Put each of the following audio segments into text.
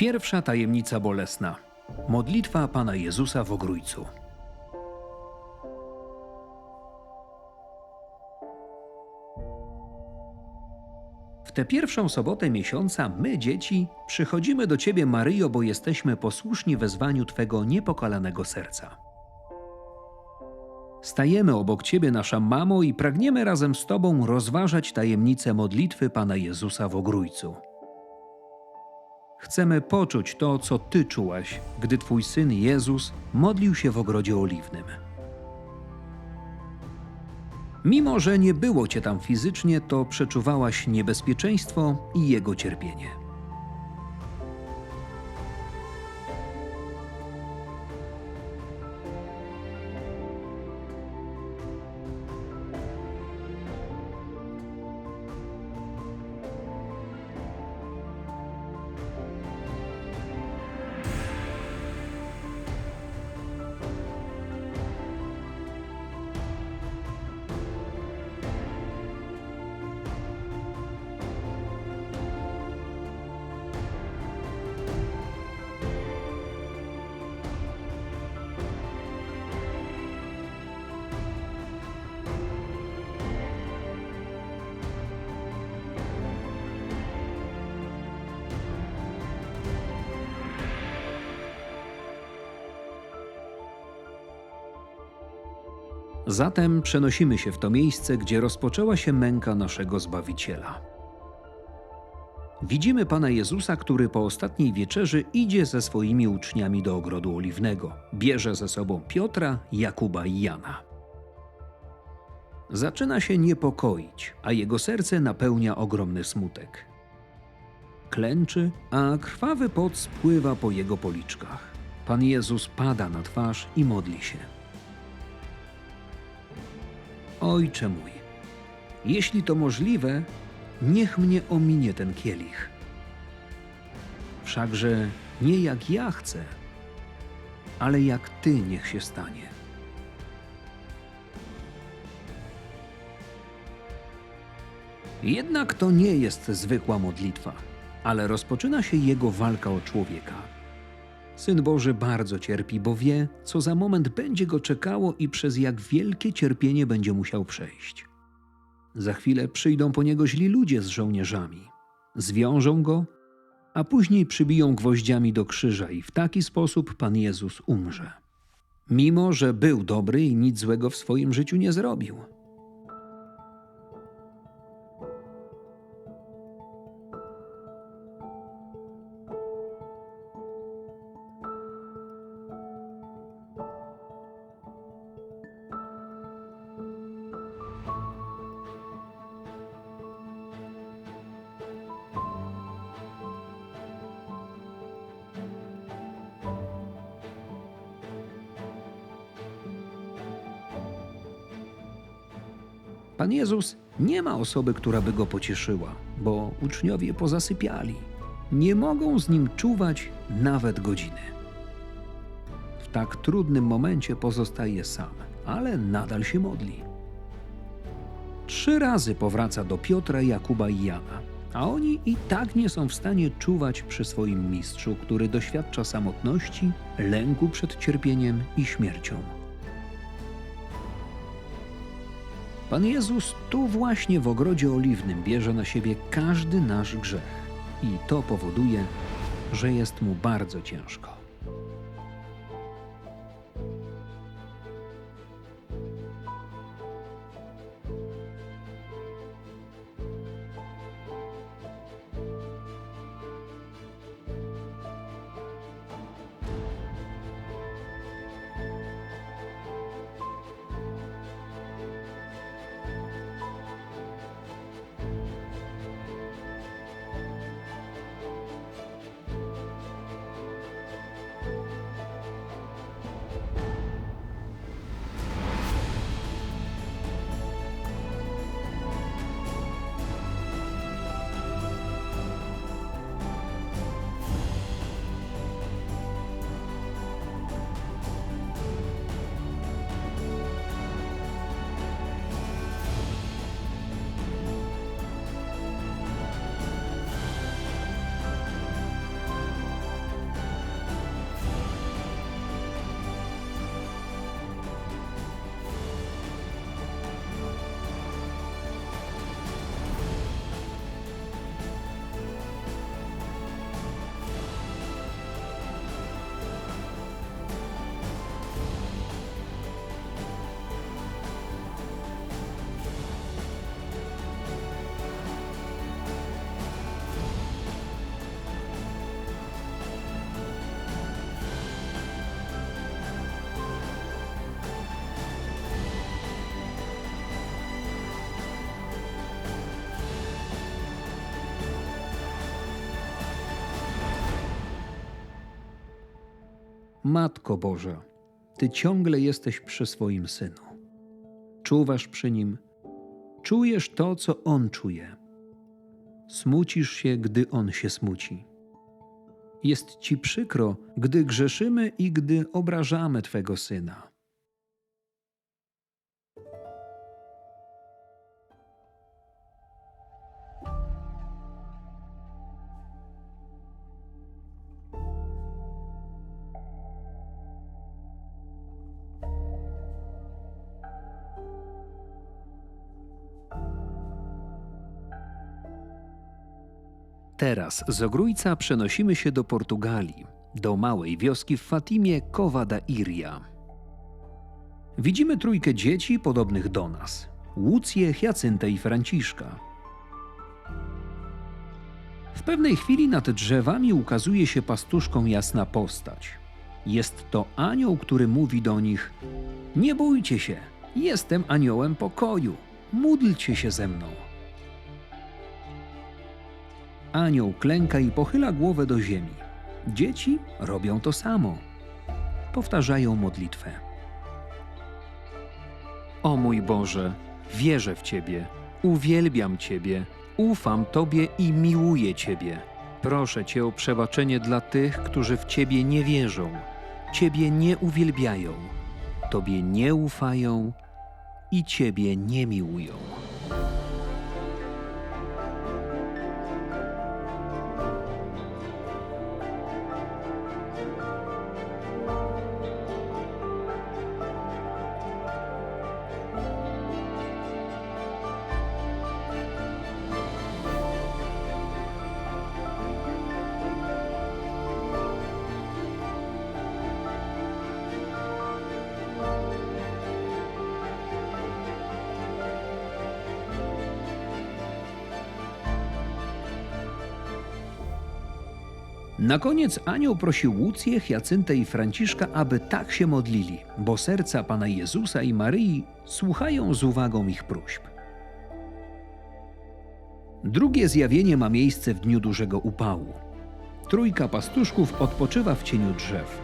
Pierwsza tajemnica bolesna. Modlitwa Pana Jezusa w Ogrójcu. W tę pierwszą sobotę miesiąca my, dzieci, przychodzimy do Ciebie, Maryjo, bo jesteśmy posłuszni wezwaniu Twego niepokalanego serca. Stajemy obok Ciebie, nasza mamo, i pragniemy razem z Tobą rozważać tajemnicę modlitwy Pana Jezusa w Ogrójcu. Chcemy poczuć to, co Ty czułaś, gdy Twój syn Jezus modlił się w ogrodzie oliwnym. Mimo, że nie było Cię tam fizycznie, to przeczuwałaś niebezpieczeństwo i jego cierpienie. Zatem przenosimy się w to miejsce, gdzie rozpoczęła się męka naszego Zbawiciela. Widzimy Pana Jezusa, który po ostatniej wieczerzy idzie ze swoimi uczniami do ogrodu oliwnego. Bierze ze sobą Piotra, Jakuba i Jana. Zaczyna się niepokoić, a jego serce napełnia ogromny smutek. Klęczy, a krwawy pot spływa po jego policzkach. Pan Jezus pada na twarz i modli się. Ojcze mój, jeśli to możliwe, niech mnie ominie ten kielich. Wszakże nie jak ja chcę, ale jak Ty niech się stanie. Jednak to nie jest zwykła modlitwa, ale rozpoczyna się jego walka o człowieka. Syn Boży bardzo cierpi, bo wie, co za moment będzie go czekało i przez jak wielkie cierpienie będzie musiał przejść. Za chwilę przyjdą po niego źli ludzie z żołnierzami. Zwiążą go, a później przybiją gwoździami do krzyża i w taki sposób Pan Jezus umrze. Mimo, że był dobry i nic złego w swoim życiu nie zrobił. Pan Jezus nie ma osoby, która by go pocieszyła, bo uczniowie pozasypiali. Nie mogą z nim czuwać nawet godziny. W tak trudnym momencie pozostaje sam, ale nadal się modli. Trzy razy powraca do Piotra, Jakuba i Jana, a oni i tak nie są w stanie czuwać przy swoim mistrzu, który doświadcza samotności, lęku przed cierpieniem i śmiercią. Pan Jezus tu właśnie w ogrodzie oliwnym bierze na siebie każdy nasz grzech i to powoduje, że jest mu bardzo ciężko. Matko Boża, Ty ciągle jesteś przy swoim synu. Czuwasz przy nim, czujesz to, co on czuje. Smucisz się, gdy on się smuci. Jest ci przykro, gdy grzeszymy i gdy obrażamy Twego syna. Teraz z Ogrójca przenosimy się do Portugalii, do małej wioski w Fatimie Cova da Iria. Widzimy trójkę dzieci podobnych do nas: Łucję, Hyacyntę i Franciszka. W pewnej chwili nad drzewami ukazuje się pastuszkom jasna postać. Jest to anioł, który mówi do nich: Nie bójcie się, jestem aniołem pokoju, módlcie się ze mną. Anioł klęka i pochyla głowę do ziemi. Dzieci robią to samo. Powtarzają modlitwę. O mój Boże, wierzę w Ciebie, uwielbiam Ciebie, ufam Tobie i miłuję Ciebie. Proszę Cię o przebaczenie dla tych, którzy w Ciebie nie wierzą, Ciebie nie uwielbiają, Tobie nie ufają i Ciebie nie miłują. Na koniec anioł prosił Łucję, Hyacyntę i Franciszka, aby tak się modlili, bo serca Pana Jezusa i Maryi słuchają z uwagą ich próśb. Drugie zjawienie ma miejsce w dniu dużego upału. Trójka pastuszków odpoczywa w cieniu drzew.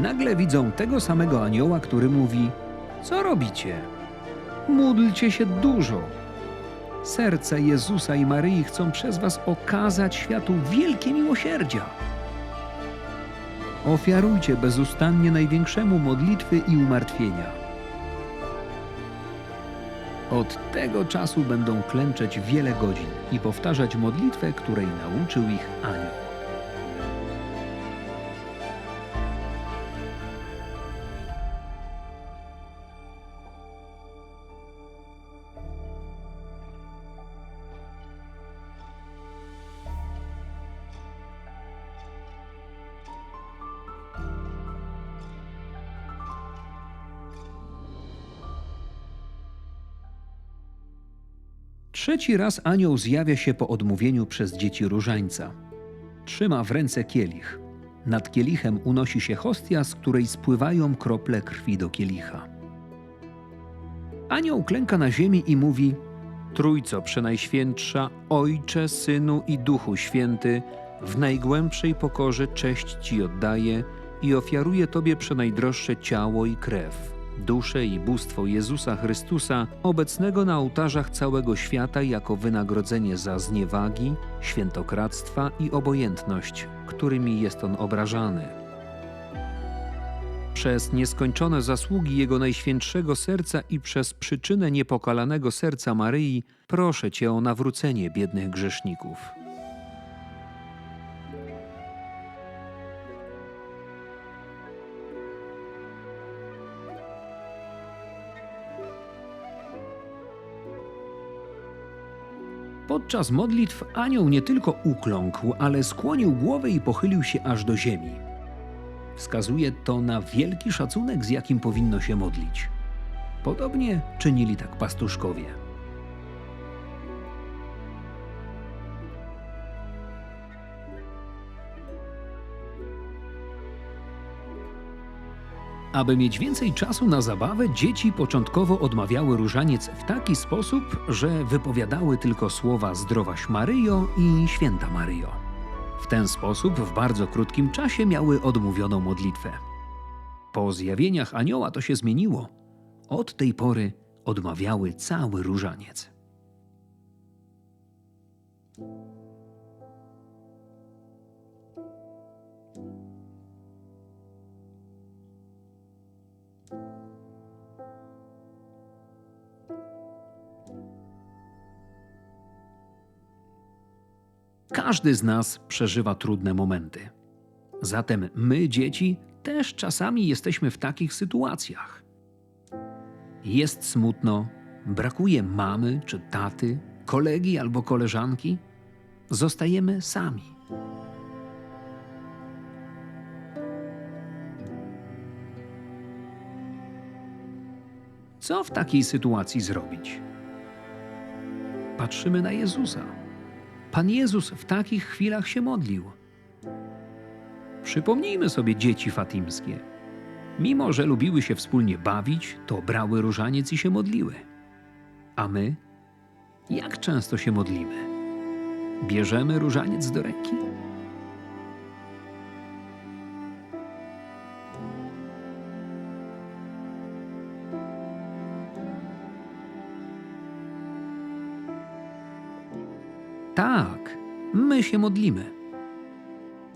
Nagle widzą tego samego anioła, który mówi: Co robicie? Módlcie się dużo, Serce Jezusa i Maryi chcą przez Was okazać światu wielkie miłosierdzia. Ofiarujcie bezustannie największemu modlitwy i umartwienia. Od tego czasu będą klęczeć wiele godzin i powtarzać modlitwę, której nauczył ich anioł. Trzeci raz anioł zjawia się po odmówieniu przez dzieci różańca. Trzyma w ręce kielich. Nad kielichem unosi się hostia, z której spływają krople krwi do kielicha. Anioł klęka na ziemi i mówi: Trójco Przenajświętsza, Ojcze, Synu i Duchu Święty, w najgłębszej pokorze cześć Ci oddaję i ofiaruję Tobie przenajdroższe ciało i krew duszę i bóstwo Jezusa Chrystusa, obecnego na ołtarzach całego świata jako wynagrodzenie za zniewagi, świętokradztwa i obojętność, którymi jest on obrażany. Przez nieskończone zasługi Jego Najświętszego Serca i przez przyczynę niepokalanego serca Maryi, proszę Cię o nawrócenie biednych grzeszników. Podczas modlitw anioł nie tylko ukląkł, ale skłonił głowę i pochylił się aż do ziemi. Wskazuje to na wielki szacunek, z jakim powinno się modlić. Podobnie czynili tak pastuszkowie. Aby mieć więcej czasu na zabawę, dzieci początkowo odmawiały różaniec w taki sposób, że wypowiadały tylko słowa Zdrowaś Maryjo i Święta Maryjo. W ten sposób w bardzo krótkim czasie miały odmówioną modlitwę. Po zjawieniach anioła to się zmieniło. Od tej pory odmawiały cały różaniec. Każdy z nas przeżywa trudne momenty. Zatem my, dzieci, też czasami jesteśmy w takich sytuacjach. Jest smutno, brakuje mamy czy taty, kolegi albo koleżanki. Zostajemy sami. Co w takiej sytuacji zrobić? Patrzymy na Jezusa. Pan Jezus w takich chwilach się modlił. Przypomnijmy sobie dzieci fatimskie. Mimo, że lubiły się wspólnie bawić, to brały różaniec i się modliły. A my? Jak często się modlimy? Bierzemy różaniec do ręki? Tak, my się modlimy.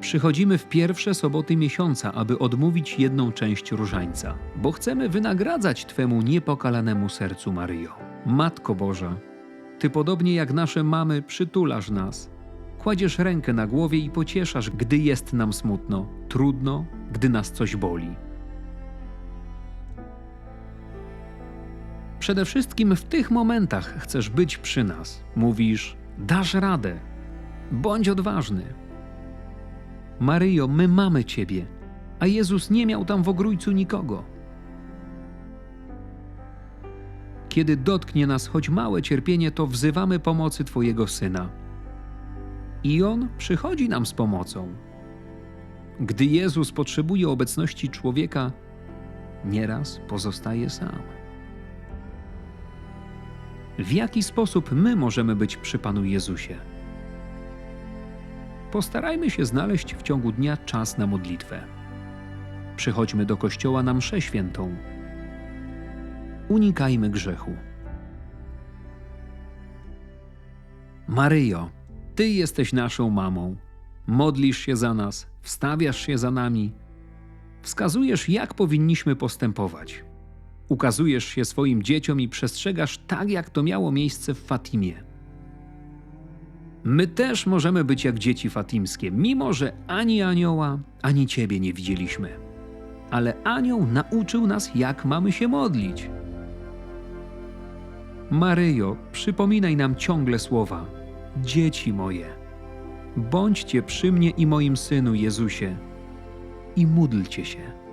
Przychodzimy w pierwsze soboty miesiąca, aby odmówić jedną część różańca, bo chcemy wynagradzać Twemu niepokalanemu sercu, Maryjo. Matko Boża, Ty podobnie jak nasze mamy przytulasz nas. Kładziesz rękę na głowie i pocieszasz, gdy jest nam smutno, trudno, gdy nas coś boli. Przede wszystkim w tych momentach chcesz być przy nas. Mówisz: Dasz radę, bądź odważny. Maryjo, my mamy Ciebie, a Jezus nie miał tam w ogrójcu nikogo. Kiedy dotknie nas choć małe cierpienie, to wzywamy pomocy Twojego Syna. I On przychodzi nam z pomocą. Gdy Jezus potrzebuje obecności człowieka, nieraz pozostaje sam. W jaki sposób my możemy być przy Panu Jezusie? Postarajmy się znaleźć w ciągu dnia czas na modlitwę. Przychodźmy do kościoła na mszę świętą. Unikajmy grzechu. Maryjo, Ty jesteś naszą mamą. Modlisz się za nas, wstawiasz się za nami, wskazujesz, jak powinniśmy postępować. Ukazujesz się swoim dzieciom i przestrzegasz tak, jak to miało miejsce w Fatimie. My też możemy być jak dzieci fatimskie, mimo że ani anioła, ani ciebie nie widzieliśmy. Ale anioł nauczył nas, jak mamy się modlić. Maryjo, przypominaj nam ciągle słowa: Dzieci moje, bądźcie przy mnie i moim synu Jezusie i módlcie się.